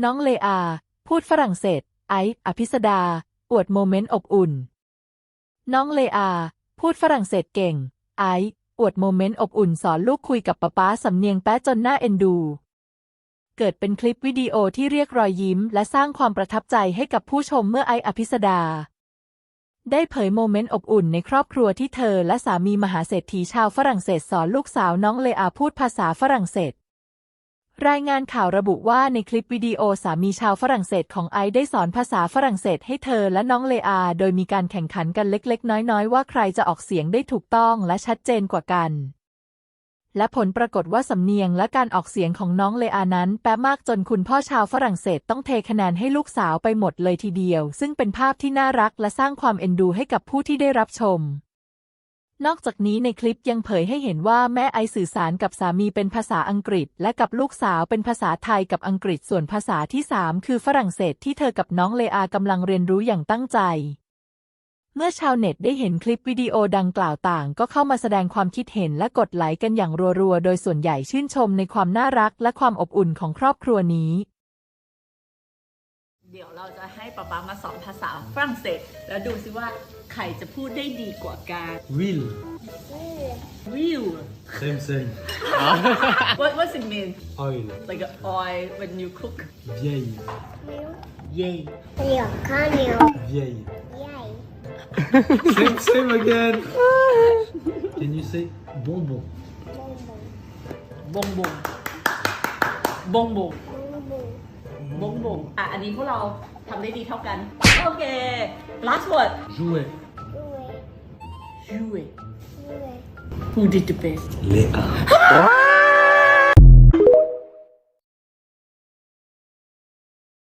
น้องเลอา พูดฝรั่งเศส ไออภิสดา อวดโมเมนต์อบอุ่น น้องเลอา พูดฝรั่งเศสเก่ง ไออวดโมเมนต์อบอุ่นสอนลูกคุยกับป๊าป๊าสำเนียงแป๊ะจนหน่าเอ็นดู เกิดเป็นคลิปวิดีโอที่เรียกรอยยิ้ม และสร้างความประทับใจให้กับผู้ชมเมื่อไออภิสดา ได้เผยโมเมนต์อบอุ่นในครอบครัวที่เธอและสามีมหาเศรษฐีชาวฝรั่งเศสสอนลูกสาวน้องเลอาพูดภาษาฝรั่งเศส รายงานข่าวระบุว่าในคลิปวิดีโอสามีชาวฝรั่งเศสของไอซ์ได้สอนภาษาฝรั่งเศสให้เธอและน้องเลอา โดยมีการแข่งขันกันเล็ก ๆ น้อย ๆ ว่าใครจะออกเสียงได้ถูกต้องและชัดเจนกว่ากัน และผลปรากฏว่าสำเนียงและการออกเสียงของน้องเลอานั้น แป๊ะมากจนคุณพ่อชาวฝรั่งเศสต้องเทคะแนนให้ลูกสาวไปหมดเลยทีเดียว ซึ่งเป็นภาพที่น่ารักและสร้างความเอ็นดูให้กับผู้ที่ได้รับชม นอกจากนี้ในคลิปยังเผยให้เห็นว่าแม่ไอสื่อสารกับสามีเป็นภาษาอังกฤษ และกับลูกสาวเป็นภาษาไทยกับอังกฤษส่วนภาษาที่สามคือฝรั่งเศสที่เธอกับน้องเลอากำลังเรียนรู้อย่างตั้งใจ เมื่อชาวเน็ตได้เห็นคลิปวิดีโอดังกล่าวต่าง ก็เข้ามาแสดงความคิดเห็นและกดไลค์กันอย่างรัวๆ โดยส่วนใหญ่ชื่นชมในความน่ารักและความอบอุ่นของครอบครัวนี้ เดี๋ยวเราจะให้ป๊าป๊ามาสอนภาษาฝรั่งเศส แล้วดูซิว่าใครจะพูดได้ดีกว่ากัน Will. real Same, same. what what's it mean Oil. like a oil when you cook Vieille. yay Leo, Canio. Vieille. Yay. Same, same again. Can you say bonbon? Boom, บงบงบงบง boom. Boom, boom. บงบงอะ อันนี้พวกเราทำได้ดีเท่ากัน โอเค last word Jouet. Jouer. you Jouer. who did the best Léa.